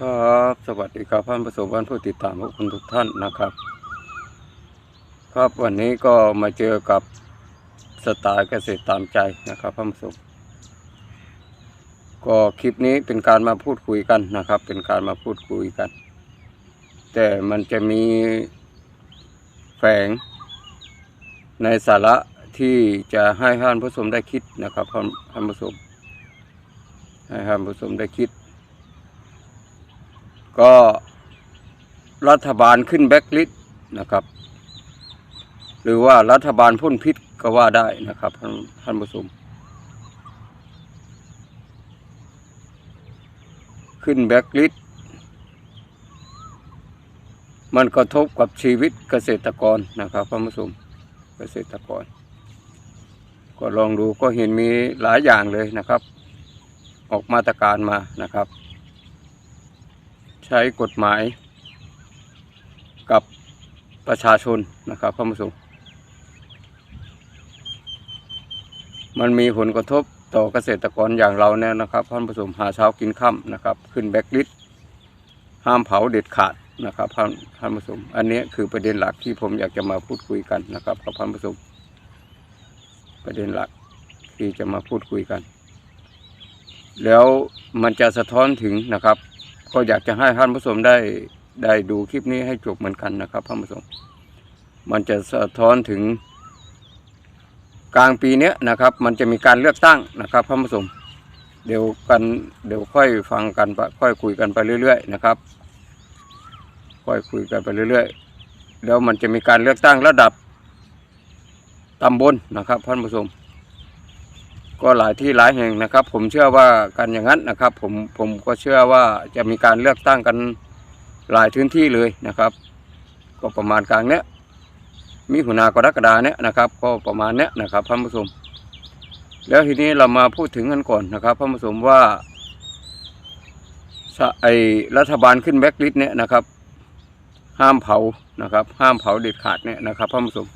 ครับสวัสดีครับท่านผู้ชมผู้ติดตามทุกคนทุกท่านนะครับ ครับวันนี้ก็มาเจอกับสไตล์เกษตรตามใจนะครับท่านผู้ชมก็คลิปนี้เป็นการมาพูดคุยกันนะครับ เป็นการมาพูดคุยกัน แต่มันจะมีแฝงในสาระที่จะให้ท่านผู้ชมได้คิดนะครับท่านผู้ชมให้ท่านผู้ชมได้คิด ก็รัฐบาลขึ้นแบ็กลิสต์นะครับ หรือว่ารัฐบาลพ่นพิษก็ว่าได้นะครับท่านท่านผู้ชมขึ้นแบ็กลิสต์มันกระทบกับชีวิตเกษตรกรนะครับท่านผู้ชมเกษตรกร ก็ลองดูก็เห็นมีหลายอย่างเลยนะครับ ออกมาตรการมานะครับ ใช้กฎหมายกับประชาชนนะครับท่านผู้ชมมันมีผลกระทบต่อเกษตรกรอย่างเราเนี่ยนะครับท่านผู้ชมหาเช้ากินค่ำนะครับ ขึ้นแบ็กลิสห้ามเผาเด็ดขาดนะครับท่านท่านผู้ชมอันนี้คือประเด็นหลักที่ผมอยากจะมาพูดคุยกันนะครับกับท่านผู้ชมประเด็นหลักที่จะมาพูดคุยกัน แล้วมันจะสะท้อนถึงนะครับ ก็อยากจะให้ท่านผู้ชมได้ได้ดูคลิปนี้ให้จบเหมือนกันนะครับท่านผู้ชมมันจะสะท้อนถึง กลางปีเนี้ยนะครับ มันจะมีการเลือกตั้งนะครับท่านผู้ชมเดี๋ยวกันเดี๋ยวค่อยฟังกันไปค่อยคุยกันไปเรื่อย ๆ นะครับ ค่อยคุยกันไปเรื่อยๆแล้วมันจะมีการเลือกตั้งระดับตำบลนะครับท่านผู้ชม ก็หลายที่หลายแห่งนะครับ ผมเชื่อว่ากันอย่างนั้นนะครับ ผมผมก็เชื่อว่าจะมีการเลือกตั้งกันหลายพื้นที่เลยนะครับ ก็ประมาณกลางเนี้ยมีหัวหนากรกฎาเนี้ยนะครับ ก็ประมาณเนี้ยนะครับท่านผู้ชมแล้วทีนี้เรามาพูดถึงกันก่อนนะครับท่านผู้ชมว่าไอรัฐบาลขึ้นแบ็กลิสต์เนี่ยนะครับ ห้ามเผานะครับ ห้ามเผาเด็ดขาดเนี่ยนะครับท่านผู้ชม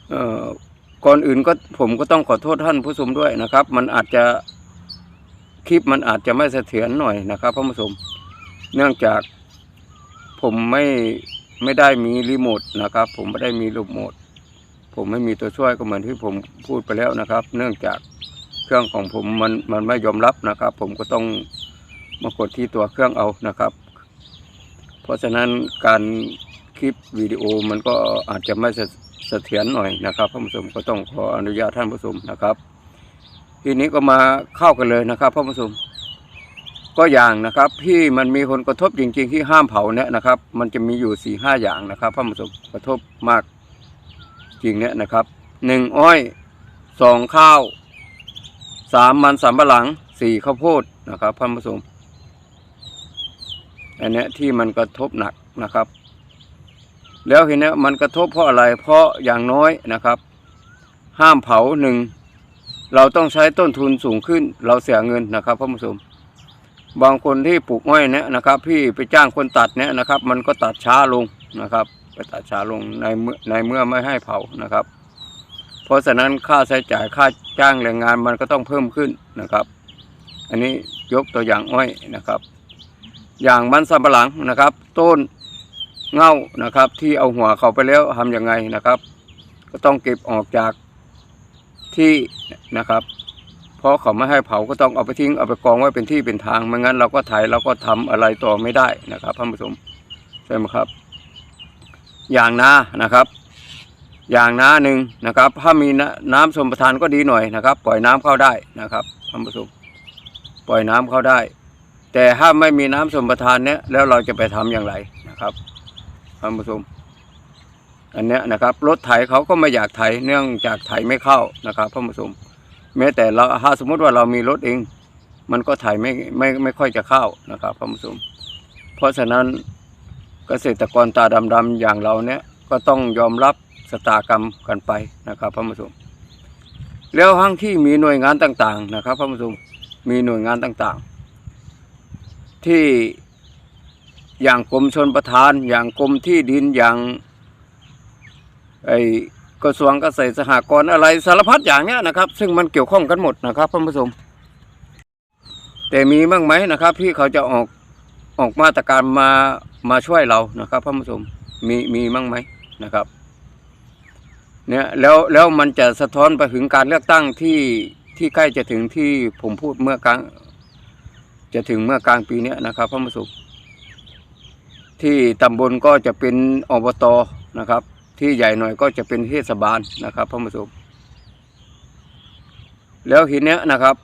เอ่อ ก่อนอื่นก็ผมก็ต้องขอโทษท่านผู้ชมด้วยนะครับ มันอาจจะคลิปมันอาจจะไม่เสถียรหน่อยนะครับท่านผู้ชมเนื่องจากผมไม่ไม่ได้มีรีโมทนะครับ ผมไม่ได้มีรีโมทผมไม่มีตัวช่วยก็เหมือนที่ผมพูดไปแล้วนะครับ เนื่องจากเครื่องของผมมันมันไม่ยอมรับนะครับ ผมก็ต้องมากดที่ตัวเครื่องเอานะครับ เพราะฉะนั้นการคลิปวิดีโอมันก็อาจจะไม่เสเสถียรหน่อยนะครับท่านผู้ชมก็ต้องขออนุญาตท่านผู้ชมนะครับ ทีนี้ก็มาเข้ากันเลยนะครับท่านผู้ชมก็อย่างนะครับที่มันมีผลกระทบจริง ๆ ที่ห้ามเผาเนี่ยนะครับ มันจะมีอยู่สี่ห้าอย่างนะครับท่านผู้ชมกระทบมากจริงเนี่ยนะครับหนึ่งอ้อยสองข้าวสามมันสำปะหลังสี่ข้าวโพดนะครับท่านผู้ชมอันเนี้ยที่มันกระทบหนักนะครับ แล้วทีนี้มันกระทบเพราะอะไร เพราะอย่างน้อยนะครับ ห้ามเผาหนึ่งเราต้องใช้ต้นทุนสูงขึ้น เราเสียเงินนะครับท่านผู้ชมบางคนที่ปลูกอ้อยเนี่ยนะครับ พี่ไปจ้างคนตัดเนี่ยนะครับ มันก็ตัดช้าลงนะครับ ไปตัดช้าลงในเมื่อในเมื่อไม่ให้เผานะครับ เพราะฉะนั้นค่าใช้จ่ายค่าจ้างแรงงานมันก็ต้องเพิ่มขึ้นนะครับ อันนี้ยกตัวอย่างอ้อยนะครับ อย่างมันสำปะหลังนะครับ ต้น เง่านะครับ ที่เอาหัวเขาไปแล้วทำยังไงนะครับ ก็ต้องเก็บออกจากที่นะครับเพราะเขาไม่ให้เผาก็ต้องเอาไปทิ้งเอาไปกองไว้เป็นที่เป็นทางไม่งั้นเราก็ไถเราก็ทำอะไรต่อไม่ได้นะครับท่านผู้ชมใช่ไหมครับ อย่างนานะครับ อย่างนาหนึ่งนะครับ ถ้ามีน้ำน้ำสมประทานก็ดีหน่อยนะครับ ปล่อยน้ำเข้าได้นะครับท่านผู้ชมปล่อยน้ำเข้าได้ แต่ถ้าไม่มีน้ำสมประทานเนี้ยแล้วเราจะไปทำอย่างไรนะครับ ท่านผู้ชมอันเนี้ยนะครับ รถไถเขาก็ไม่อยากไถเนื่องจากไถไม่เข้านะครับท่านผู้ชมแม้แต่เราถ้าสมมติว่าเรามีรถเอง มันก็ไถไม่ไม่ไม่ค่อยจะเข้านะครับท่านผู้ชมเพราะฉะนั้นเกษตรกรตาดำๆอย่างเราเนี้ยก็ต้องยอมรับสตากรรมกันไปนะครับท่านผู้ชมแล้วทั้งที่มีหน่วยงานต่างๆ นะครับท่านผู้ชมมีหน่วยงานต่างๆ ที่ อย่างกรมชนประทาน อย่างกรมที่ดินอย่างไอกระทรวงเกษตรสหกรณ์อะไรสารพัดอย่างเนี้ยนะครับ ซึ่งมันเกี่ยวข้องกันหมดนะครับท่านผู้ชมแต่มีบ้างไหมนะครับที่เขาจะออกออกมาตรการมามาช่วยเรานะครับท่านผู้ชมมีมีบ้างไหมนะครับเนี่ยแล้วแล้วมันจะสะท้อนไปถึงการเลือกตั้งที่ที่ใกล้จะถึงที่ผมพูดเมื่อกลางจะถึงเมื่อกลางปีเนี้ยนะครับท่านผู้ชม ที่ตำบลก็จะเป็นอบตนะครับ ที่ใหญ่หน่อยก็จะเป็นเทศบาลนะครับท่านผู้ชมแล้วทีเนี้ยนะครับ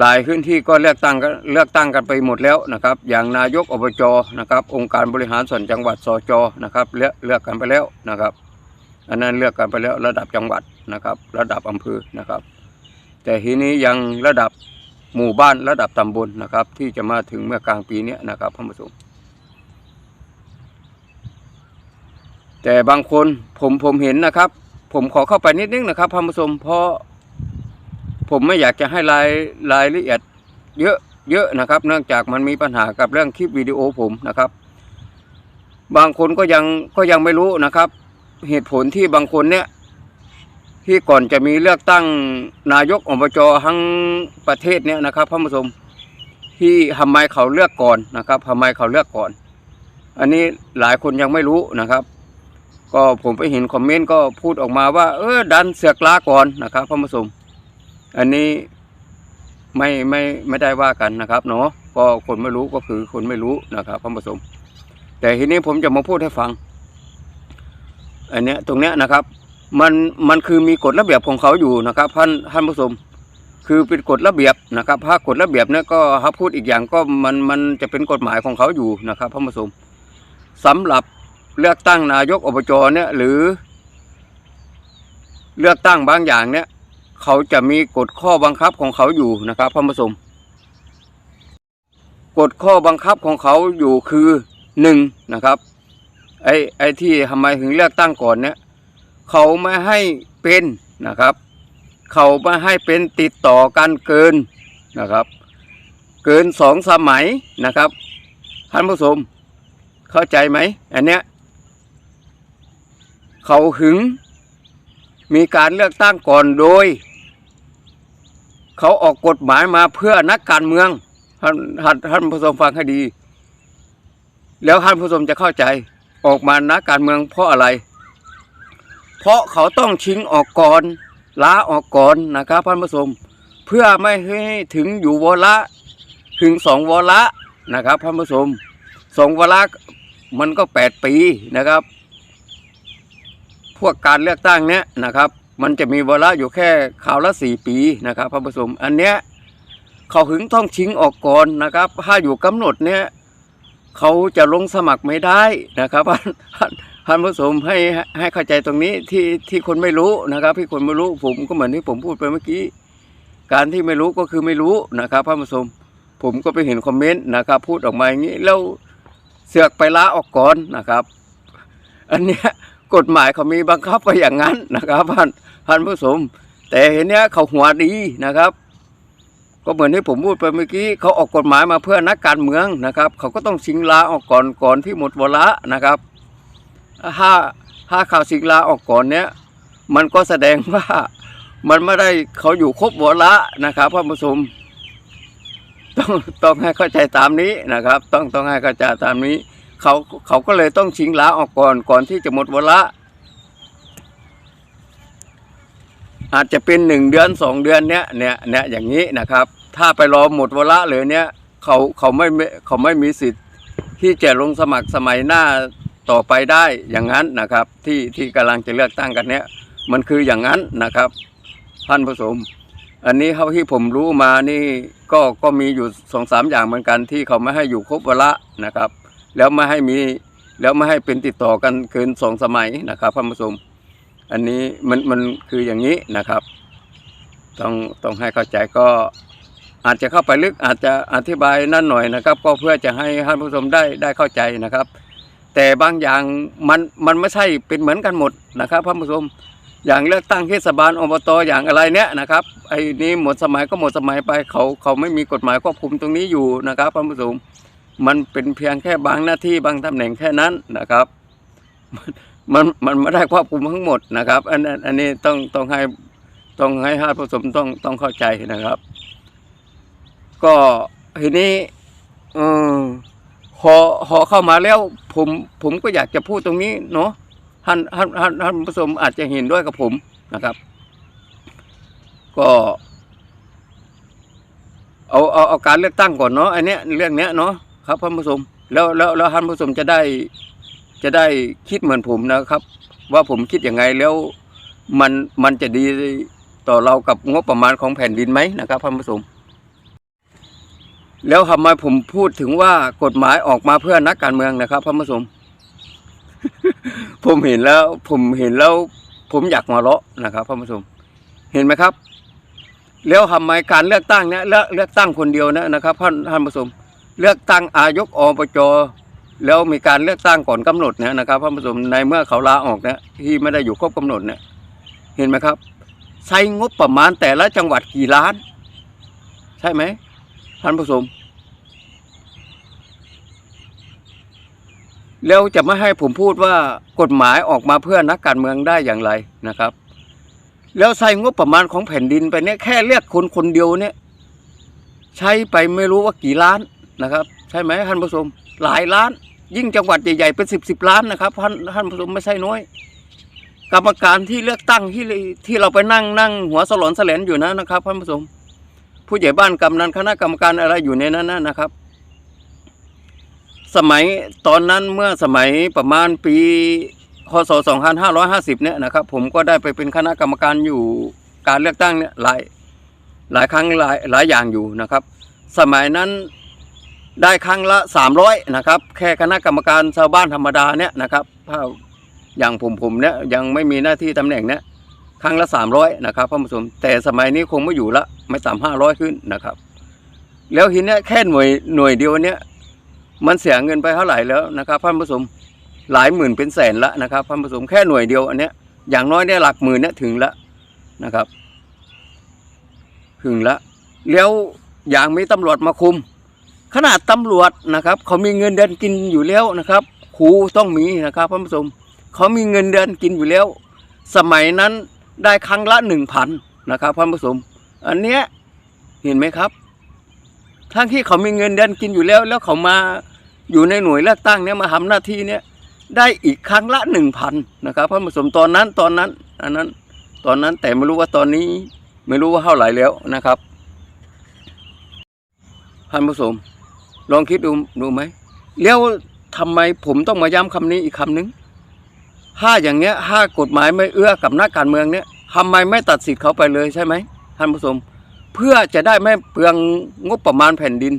หลายพื้นที่ก็เลือกตั้งกันเลือกตั้งกันไปหมดแล้วนะครับ อย่างนายกอบจนะครับ องค์การบริหารส่วนจังหวัดสจนะครับเลือกเลือกกันไปแล้วนะครับ อันนั้นเลือกกันไปแล้วระดับจังหวัดนะครับ ระดับอำเภอนะครับ แต่ทีนี้ยังระดับ หมู่บ้านระดับตำบลนะครับ ที่จะมาถึงเมื่อกลางปีนี้นะครับท่านผู้ชมแต่บางคนผมผมเห็นนะครับ ผมขอเข้าไปนิดนึงนะครับท่านผู้ชมเพราะผมไม่อยากจะให้รายรายละเอียดเยอะเยอะนะครับ เนื่องจากมันมีปัญหากับเรื่องคลิปวิดีโอผมนะครับ บางคนก็ยังก็ยังไม่รู้นะครับ เหตุผลที่บางคนเนี่ย ที่ก่อนจะมีเลือกตั้งนายกอบจทั้งประเทศเนี่ยนะครับท่านผู้ชมที่ทำไมเขาเลือกก่อนนะครับทำไมเขาเลือกก่อน อันนี้หลายคนยังไม่รู้นะครับ ก็ผมไปเห็นคอมเมนต์ก็พูดออกมาว่า เออดันเสือกลาก่อนนะครับท่านผู้ชมอันนี้ไม่ไม่ไม่ได้ว่ากันนะครับเนาะก็คนไม่รู้ก็คือคนไม่รู้นะครับท่านผู้ชมแต่ทีนี้ผมจะมาพูดให้ฟังอันเนี้ยตรงเนี้ยนะครับ มันมันคือมีกฎระเบียบของเขาอยู่นะครับท่านท่านผู้ชมคือเป็นกฎระเบียบนะครับถ้ากฎระเบียบเนี่ยก็ถ้าพูดอีกอย่างก็มันมันจะเป็นกฎหมายของเขาอยู่นะครับท่านผู้ชมสำหรับเลือกตั้งนายกอบจเนี่ยหรือ เลือกตั้งบางอย่างเนี่ย เขาจะมีกฎข้อบังคับของเขาอยู่นะครับท่านผู้ชมกฎข้อบังคับของเขาอยู่คือหนึ่งนะครับไอ้ไอ้ที่ทำไมถึงเลือกตั้งก่อนเนี่ย เขาไม่ให้เป็นนะครับ เขาไม่ให้เป็นติดต่อกันเกินนะครับ เกินสองสมัยนะครับท่านผู้ชมเข้าใจไหมอันเนี้ยเขาหึงมีการเลือกตั้งก่อนโดย เขาออกกฎหมายมาเพื่อนักการเมืองท่านท่านท่านผู้ชมฟังให้ดี แล้วท่านผู้ชมจะเข้าใจออกมานักการเมืองเพราะอะไร เพราะเขาต้องชิงออกก่อนล้าออกก่อนนะครับท่านผู้ชมเพื่อไม่ให้ถึงอยู่วาระถึงสองวาระนะครับท่านผู้ชมสองวาระมันก็แปดปีนะครับ พวกการเลือกตั้งเนี้ยนะครับ มันจะมีวาระอยู่แค่ข่าวละสี่ปีนะครับท่านผู้ชมอันเนี้ยเขาถึงต้องชิงออกก่อนนะครับ ถ้าอยู่กำหนดเนี้ยเขาจะลงสมัครไม่ได้นะครับท่าน ท่านผู้ชมให้ให้เข้าใจตรงนี้ที่ที่คนไม่รู้นะครับที่คนไม่รู้ผมก็เหมือนที่ผมพูดไปเมื่อกี้ การที่ไม่รู้ก็คือไม่รู้นะครับท่านผู้ชมผมก็ไปเห็นคอมเมนต์นะครับ พูดออกมาอย่างนี้แล้วเสือกไปลาออกก่อนนะครับ อันเนี้ยกฎหมายเขามีบังคับไปอย่างนั้นนะครับท่านท่านผู้ชมแต่เห็นเนี้ยเขาหัวดีนะครับ ก็เหมือนที่ผมพูดไปเมื่อกี้เขาออกกฎหมายมาเพื่อนักการเมืองนะครับ เขาก็ต้องชิงลาออกก่อนก่อนที่หมดเวลานะครับ ถ้าถ้าข่าวชิงลาออกก่อนเนี้ยมันก็แสดงว่ามันไม่ได้เขาอยู่ครบวาระนะครับท่านผู้ชมต้องต้องให้เข้าใจตามนี้นะครับ ต้องต้องให้เข้าใจตามนี้เขาเขาก็เลยต้องชิงลาออกก่อนก่อนที่จะหมดวาระอาจจะเป็นหนึ่งเดือนสองเดือนเนี้ยเนี่ยเนี่ยอย่างนี้นะครับ ถ้าไปรอหมดวาระเลยเนี้ยเขาเขาไม่เขาไม่มีสิทธิ์ที่จะลงสมัครสมัยหน้า ต่อไปได้อย่างนั้นนะครับที่ที่กำลังจะเลือกตั้งกันเนี้ยมันคืออย่างนั้นนะครับท่านผู้ชมอันนี้เท่าที่ผมรู้มานี่ก็ก็มีอยู่สองสามอย่างเหมือนกันที่เขาไม่ให้อยู่ครบเวาระนะครับ แล้วไม่ให้มีแล้วไม่ให้เป็นติดต่อกันเกินสองสมัยนะครับท่านผู้ชมอันนี้มันมันคืออย่างนี้นะครับ ต้องต้องให้เข้าใจก็อาจจะเข้าไปลึกอาจจะอธิบายนั่นหน่อยนะครับ ก็เพื่อจะให้ท่านผู้ชมได้ได้เข้าใจนะครับ แต่บางอย่างมันมันไม่ใช่เป็นเหมือนกันหมดนะครับท่านผู้ชมอย่างเลือกตั้งเทศบาลอบตอย่างอะไรเนี้ยนะครับไอ้นี้หมดสมัยก็หมดสมัยไปเขาเขาไม่มีกฎหมายควบคุมตรงนี้อยู่นะครับท่านผู้ชมมันเป็นเพียงแค่บางหน้าที่บางตำแหน่งแค่นั้นนะครับมันมันไม่ได้ควบคุมทั้งหมดนะครับ อันอันอันนี้ต้องต้องให้ต้องให้ท่านผู้ชมต้องต้องเข้าใจนะครับ ก็ทีนี้เออ พอพอเข้ามาแล้วผมผมก็อยากจะพูดตรงนี้เนาะท่านท่านท่านท่านผู้ชมอาจจะเห็นด้วยกับผมนะครับ ก็เอาเอาเอาการเลือกตั้งก่อนเนาะอันเนี้ยเรื่องเนี้ยเนาะครับท่านผู้ชมแล้วแล้วแล้วท่านผู้ชมจะได้จะได้คิดเหมือนผมนะครับ ว่าผมคิดยังไงแล้วมันมันจะดีต่อเรากับงบประมาณของแผ่นดินไหมนะครับท่านผู้ชม แล้วทำไมผมพูดถึงว่ากฎหมายออกมาเพื่อนักการเมืองนะครับท่านผู้ชมผมเห็นแล้ว ผมเห็นแล้ว ผมอยากหัวเราะนะครับท่านผู้ชมเห็นไหมครับ แล้วทำไมการเลือกตั้งเนี่ยเลือกเลือกตั้งคนเดียวนะนะครับท่านท่านผู้ชมเลือกตั้งอายกอบจแล้วมีการเลือกตั้งก่อนกำหนดเนี่ยนะครับท่านผู้ชมในเมื่อเขาลาออกเนี่ยที่ไม่ได้อยู่ครบกำหนดเนี่ยเห็นไหมครับ ใช้งบประมาณแต่ละจังหวัดกี่ล้าน ใช่ไหม ท่านผู้ชมแล้วจะไม่ให้ผมพูดว่ากฎหมายออกมาเพื่อนักการเมืองได้อย่างไรนะครับ แล้วใช้งบประมาณของแผ่นดินไปเนี่ยแค่เรียกคนคนเดียวเนี่ย ใช้ไปไม่รู้ว่ากี่ล้านนะครับ ใช่ไหมท่านผู้ชมหลายล้าน ยิ่งจังหวัดใหญ่ๆเป็นสิบสิบล้านนะครับท่านท่านผู้ชมไม่ใช่น้อย กรรมการที่เลือกตั้งที่ที่เราไปนั่งนั่งหัวสลอนแสลนอยู่นะนะครับท่านผู้ชม ผู้ใหญ่บ้านกำนันคณะกรรมการอะไรอยู่ในนั้นนะครับ สมัยตอนนั้นเมื่อสมัยประมาณปีคศ2550 เนี่ยนะครับ ผมก็ได้ไปเป็นคณะกรรมการอยู่การเลือกตั้งเนี่ยหลายหลายครั้งหลายหลายอย่างอยู่นะครับ สมัยนั้นได้ครั้งละ 300 นะครับ แค่คณะกรรมการชาวบ้านธรรมดาเนี่ยนะครับถ้าอย่างผมผมเนี่ยยังไม่มีหน้าที่ตำแหน่งเนี่ยครั้งละสามร้อยนะครับท่านผู้ชมแต่สมัยนี้คงไม่อยู่ละ ไม่ต่ำห้าร้อยขึ้นนะครับ แล้วทีเนี้ยแค่หน่วยหน่วยเดียวเนี้ยมันเสียเงินไปเท่าไหร่แล้วนะครับท่านผู้ชมหลายหมื่นเป็นแสนละนะครับท่านผู้ชมแค่หน่วยเดียวอันเนี้ยอย่างน้อยเนี่ยหลักหมื่นเนี่ยถึงละนะครับ ถึงละแล้วอย่างมีตำรวจมาคุม ขนาดตำรวจนะครับ เขามีเงินเดือนกินอยู่แล้วนะครับครูต้องมีนะครับท่านผู้ชมเขามีเงินเดือนกินอยู่แล้ว สมัยนั้นได้ครั้งละหนึ่งพันนะครับท่านผู้ชม อันเนี้ยเห็นไหมครับ ทั้งที่เขามีเงินเดือนกินอยู่แล้ว แล้วเขามาอยู่ในหน่วยเลือกตั้งเนี่ยมาทำหน้าที่เนี่ยได้อีกครั้งละหนึ่งพันนะครับท่านผู้ชมตอนนั้นตอนนั้นอันนั้นตอนนั้นแต่ไม่รู้ว่าตอนนี้ไม่รู้ว่าเท่าไหร่แล้วนะครับท่านผู้ชมลองคิดดูดูไหมแล้วทำไมผมต้องมาย้ำคำนี้อีกคำนึงถ้าอย่างเงี้ยถ้ากฎหมายไม่เอื้อกับนักการเมืองเนี่ยทำไมไม่ตัดสิทธิ์เขาไปเลยใช่ไหม ท่านผู้ชมเพื่อจะได้ไม่เปลืองงบประมาณแผ่นดิน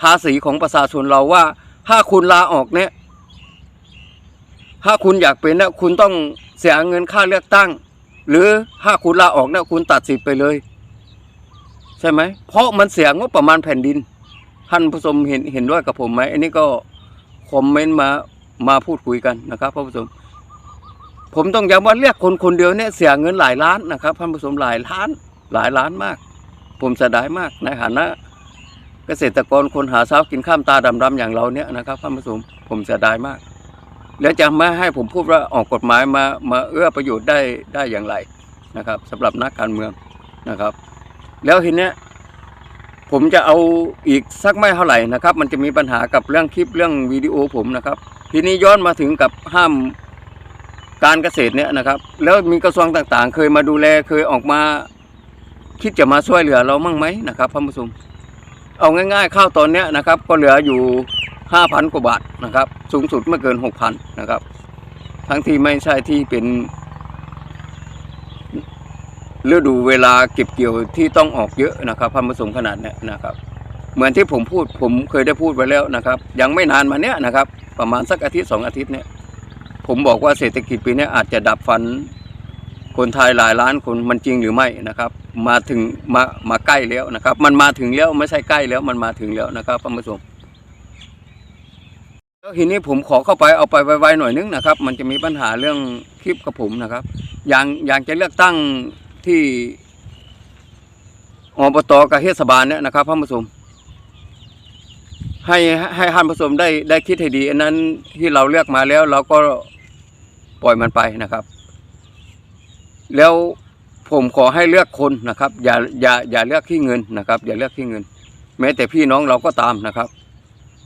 ภาษีของประชาชนเราว่า ถ้าคุณลาออกเนี่ย ถ้าคุณอยากเป็นเนี่ยคุณต้องเสียเงินค่าเลือกตั้ง หรือถ้าคุณลาออกเนี่ยคุณตัดสิทธิ์ไปเลย ใช่ไหม เพราะมันเสียงบประมาณแผ่นดิน ท่านผู้ชมเห็นเห็นด้วยกับผมไหมอันนี้ก็คอมเมนต์มามาพูดคุยกันนะครับท่านผู้ชมผมต้องย้ำว่าเรียกคนคนเดียวเนี่ยเสียเงินหลายล้านนะครับท่านผู้ชมหลายล้าน หลายล้านมาก ผมเสียดายมากในฐานะ เกษตรกรคนหาเช้ากินข้ามตาดำๆอย่างเราเนี่ยนะครับท่านผู้ชมผมเสียดายมาก แล้วจะม่ให้ผมพูดว่าออกกฎหมายมามาเอื้อประโยชน์ได้ได้อย่างไรนะครับสำหรับนักการเมืองนะครับ แล้วทีเนี้ยผมจะเอาอีกสักไม่เท่าไหร่นะครับ มันจะมีปัญหากับเรื่องคลิปเรื่องวิดีโอผมนะครับ ทีนี้ย้อนมาถึงกับห้ามการเกษตรเนี่ยนะครับ แล้วมีกระทรวงต่างๆ เคยมาดูแลเคยออกมา คิดจะมาช่วยเหลือเรามั่งไหมนะครับท่านผู้ชมเอาง่ายๆข้าวตอนเนี้ยนะครับ ก็เหลืออยู่ห้าพันกว่าบาทนะครับ สูงสุดไม่เกินหกพันนะครับ ทั้งที่ไม่ใช่ที่เป็นฤดูเวลาเก็บเกี่ยวที่ต้องออกเยอะนะครับท่านผู้ชมขนาดเนี้ยนะครับ เหมือนที่ผมพูดผมเคยได้พูดไว้แล้วนะครับ ยังไม่นานมาเนี้ยนะครับ ประมาณสักอาทิตย์สองอาทิตย์เนี้ยผมบอกว่าเศรษฐกิจปีนี้อาจจะดับฟัน คนไทยหลายล้านคนมันจริงหรือไม่นะครับ มาถึงมามาใกล้แล้วนะครับ มันมาถึงแล้วไม่ใช่ใกล้แล้วมันมาถึงแล้วนะครับท่านผู้ชมแล้วทีนี้ผมขอเข้าไปเอาไปไวๆหน่อยนึงนะครับ มันจะมีปัญหาเรื่องคลิปกับผมนะครับ อย่างอย่างจะเลือกตั้งที่อบตกับเทศบาลเนี่ยนะครับท่านผู้ชมให้ให้ท่านผู้ชมได้ได้คิดให้ดีอันนั้นที่เราเลือกมาแล้วเราก็ปล่อยมันไปนะครับ แล้วผมขอให้เลือกคนนะครับ อย่าอย่าอย่าเลือกที่เงินนะครับ อย่าเลือกที่เงิน แม้แต่พี่น้องเราก็ตามนะครับ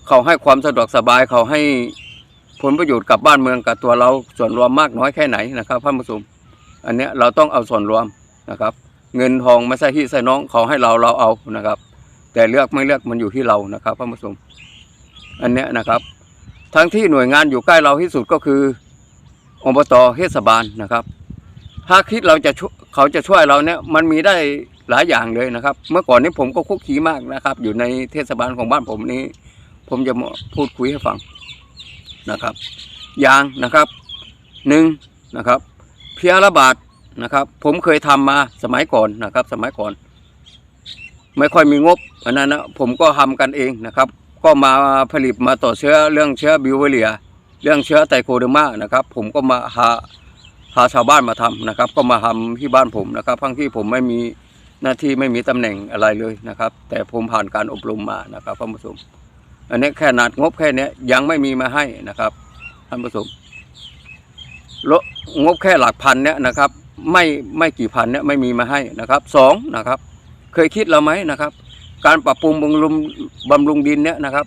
เขาให้ความสะดวกสบายเขาให้ผลประโยชน์กับบ้านเมืองกับตัวเราส่วนรวมมากน้อยแค่ไหนนะครับพระผู้ชมอันเนี้ยเราต้องเอาส่วนรวมนะครับ เงินทองไม่ใช่ที่ใส่น้องเขาให้เราเราเอานะครับ แต่เลือกไม่เลือกมันอยู่ที่เรานะครับพระผู้ชมอันเนี้ยนะครับ ทั้งที่หน่วยงานอยู่ใกล้เราที่สุดก็คืออบตเทศบาลนะครับ ถ้าคิดเราจะเขาจะช่วยเราเนี่ยมันมีได้หลายอย่างเลยนะครับ เมื่อก่อนนี้ผมก็คุกคีมากนะครับ อยู่ในเทศบาลของบ้านผมนี้ ผมจะพูดคุยให้ฟังนะครับยางนะครับหนึ่งนะครับเพียระบาดนะครับ ผมเคยทำมาสมัยก่อนนะครับ สมัยก่อน ไม่ค่อยมีงบอันนั้นนะผมก็ทำกันเองนะครับ ก็มาผลิตมาต่อเชื้อเรื่องเชื้อบิวเวเรีย เรื่องเชื้อไตโคเดอร์มานะครับ ผมก็มาหา หาชาวบ้านมาทำนะครับ ก็มาทำที่บ้านผมนะครับทั้งที่ผมไม่มีหน้าที่ไม่มีตำแหน่งอะไรเลยนะครับ แต่ผมผ่านการอบรมมานะครับท่านผู้ชมอันนี้แค่นาดงบแค่เนี้ยยังไม่มีมาให้นะครับท่านผู้ชมลงบแค่หลักพันเนี่ยนะครับ ไม่ไม่กี่พันเนี่ยไม่มีมาให้นะครับสองนะครับ เคยคิดเราไหมนะครับ การปรับปรุงบำรุงบำรุงดินเนี่ยนะครับ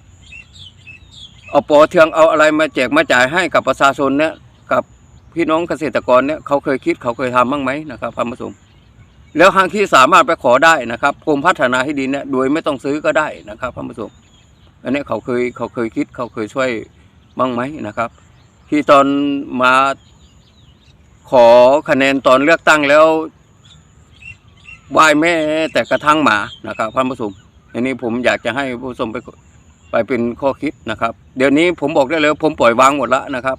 เอาปอเทืองเอาอะไรมาแจกมาจ่ายให้กับประชาชนเนี่ยกับ พี่น้องเกษตรกรเนี่ยเขาเคยคิดเขาเคยทำบ้างไหมนะครับพระผู้ชมแล้วทางที่สามารถไปขอได้นะครับกรมพัฒนาที่ดินเนี่ยโดยไม่ต้องซื้อก็ได้นะครับพระผู้ชมอันนี้เขาเคยเขาเคยคิดเขาเคยช่วยบ้างไหมนะครับ ที่ตอนมาขอคะแนนตอนเลือกตั้งแล้วไหว้แม่แต่กระทั่งหมานะครับพระผู้ชมอันนี้ผมอยากจะให้ผู้ชมไปไปเป็นข้อคิดนะครับ เดี๋ยวนี้ผมบอกได้เลยผมปล่อยวางหมดล้วนะครับ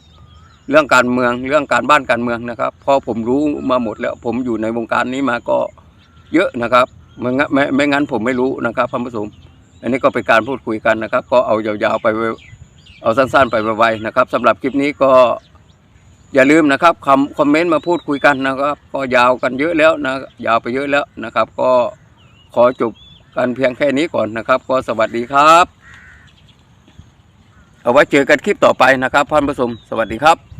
เรื่องการเมืองเรื่องการบ้านการเมืองนะครับพอผมรู้มาหมดแล้วผมอยู่ในวงการนี้มาก็เยอะนะครับไม่งั้นไม่ไม่งั้นผมไม่รู้นะครับท่านผู้ชมอันนี้ก็เป็นการพูดคุยกันนะครับ ก็เอายาวๆไปเอาสั้นๆ ไปไวๆนะครับสำหรับคลิปนี้ก็อย่าลืมนะครับคำคอมเมนต์มาพูดคุยกันนะครับ ก็ยาวกันเยอะแล้วนะยาวไปเยอะแล้วนะครับ ก็ขอจบกันเพียงแค่นี้ก่อนนะครับ ก็สวัสดีครับ เอาไว้เจอกันคลิปต่อไปนะครับท่านผู้ชมสวัสดีครับ